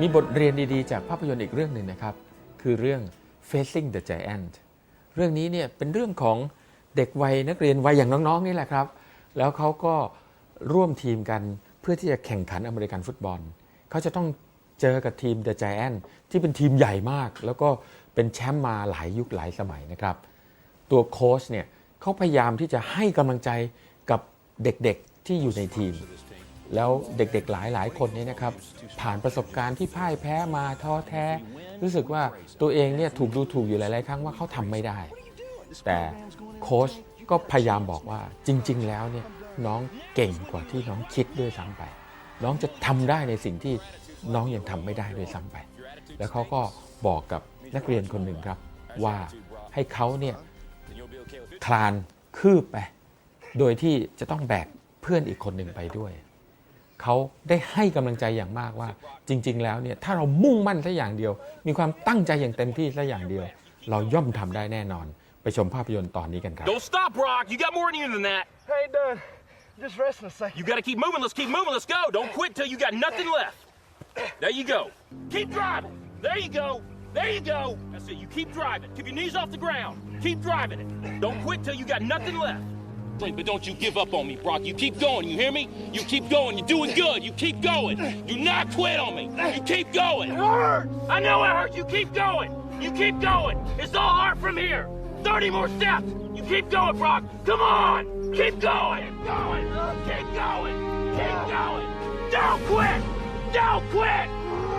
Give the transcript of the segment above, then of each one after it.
มีบทเรียนดีๆ จากภาพยนตร์อีกเรื่องหนึ่งนะครับ คือเรื่อง Facing the Giant เรื่องนี้เนี่ยเป็นเรื่องของเด็กวัยนักเรียนวัยอย่างน้องๆนี่แหละครับ แล้วเขาก็ร่วมทีมกันเพื่อที่จะแข่งขันอเมริกันฟุตบอล เขาจะต้องเจอกับทีม The Giant ที่เป็นทีมใหญ่มาก แล้วก็เป็นแชมป์มาหลายยุคหลายสมัยนะครับ ตัวโค้ชเนี่ยเขาพยายามที่จะให้กำลังใจกับเด็กๆที่อยู่ในทีม แล้วเด็กๆหลายๆคนนี่นะครับผ่านประสบการณ์ที่พ่ายแพ้มาท้อแท้ รู้สึกว่าตัวเองเนี่ยถูกดูถูกอยู่หลายๆครั้งว่าเขาทำไม่ได้ แต่โค้ชก็พยายามบอกว่าจริง ๆ แล้วเนี่ยน้องเก่งกว่าที่น้องคิดด้วยซ้ำไป น้องจะทำได้ในสิ่งที่น้องยังทำไม่ได้ด้วยซ้ำไป แล้วเขาก็บอกกับนักเรียนคนหนึ่งครับว่าให้เขาเนี่ยคลานคืบไป โดยที่จะต้องแบกเพื่อนอีกคนหนึ่งไปด้วย เขาได้ให้กำลังใจอย่างมากว่า จริง ๆ แล้วเนี่ยถ้าเรามุ่งมั่นสักอย่างเดียว มีความตั้งใจอย่างเต็มที่สักอย่างเดียว เราย่อมทำได้แน่นอน ไปชมภาพยนตร์ตอนนี้กันครับ Don't stop, Brock. You got more in you than that. I ain't done. Just resting a second. You got to keep moving. Let's keep moving. Let's go. Don't quit till you got nothing left. There you go. Keep driving. There you go. There you go. That's it. You keep driving. Keep your knees off the ground. Keep driving it. Don't quit till you got nothing left. But don't you give up on me, Brock. You keep going. You hear me? You keep going. You're doing good. You keep going. Do not quit on me. You keep going. It hurts. I know it hurts. You keep going. You keep going. It's all hard from here. 30 more steps. You keep going, Brock. Come on. Keep going. Keep going. Keep going. Keep going. Don't quit. Don't quit.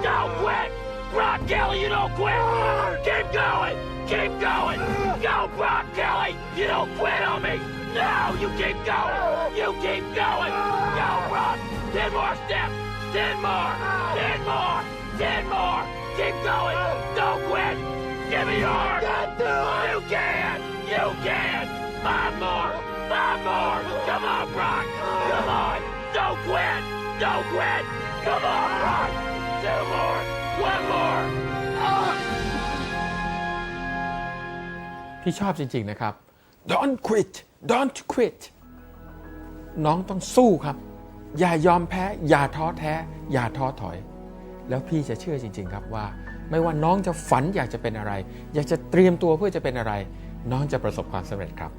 Don't quit. Brock Kelly, you don't quit. Keep going. Keep going. Go, Brock Kelly. You don't quit on me. No, you keep going. You keep going. Go, Brock. 10 more steps. 10 more. 10 more. 10 more. Keep going. Don't quit. Give me yours. You can. You can. Five more. Five more. Come on, Brock. Come on. Don't quit. Don't quit. Come on, Brock. Two more. One more. พี่ชอบจริง ๆ นะครับ don't quit don't quit น้องต้องสู้ครับ อย่ายอมแพ้ อย่าท้อแท้ อย่าท้อถอย แล้วพี่จะเชื่อจริง ๆ ครับว่า ไม่ว่าน้องจะฝันอยากจะเป็นอะไร อยากจะเตรียมตัวเพื่อจะเป็นอะไร น้องจะประสบความสำเร็จครับ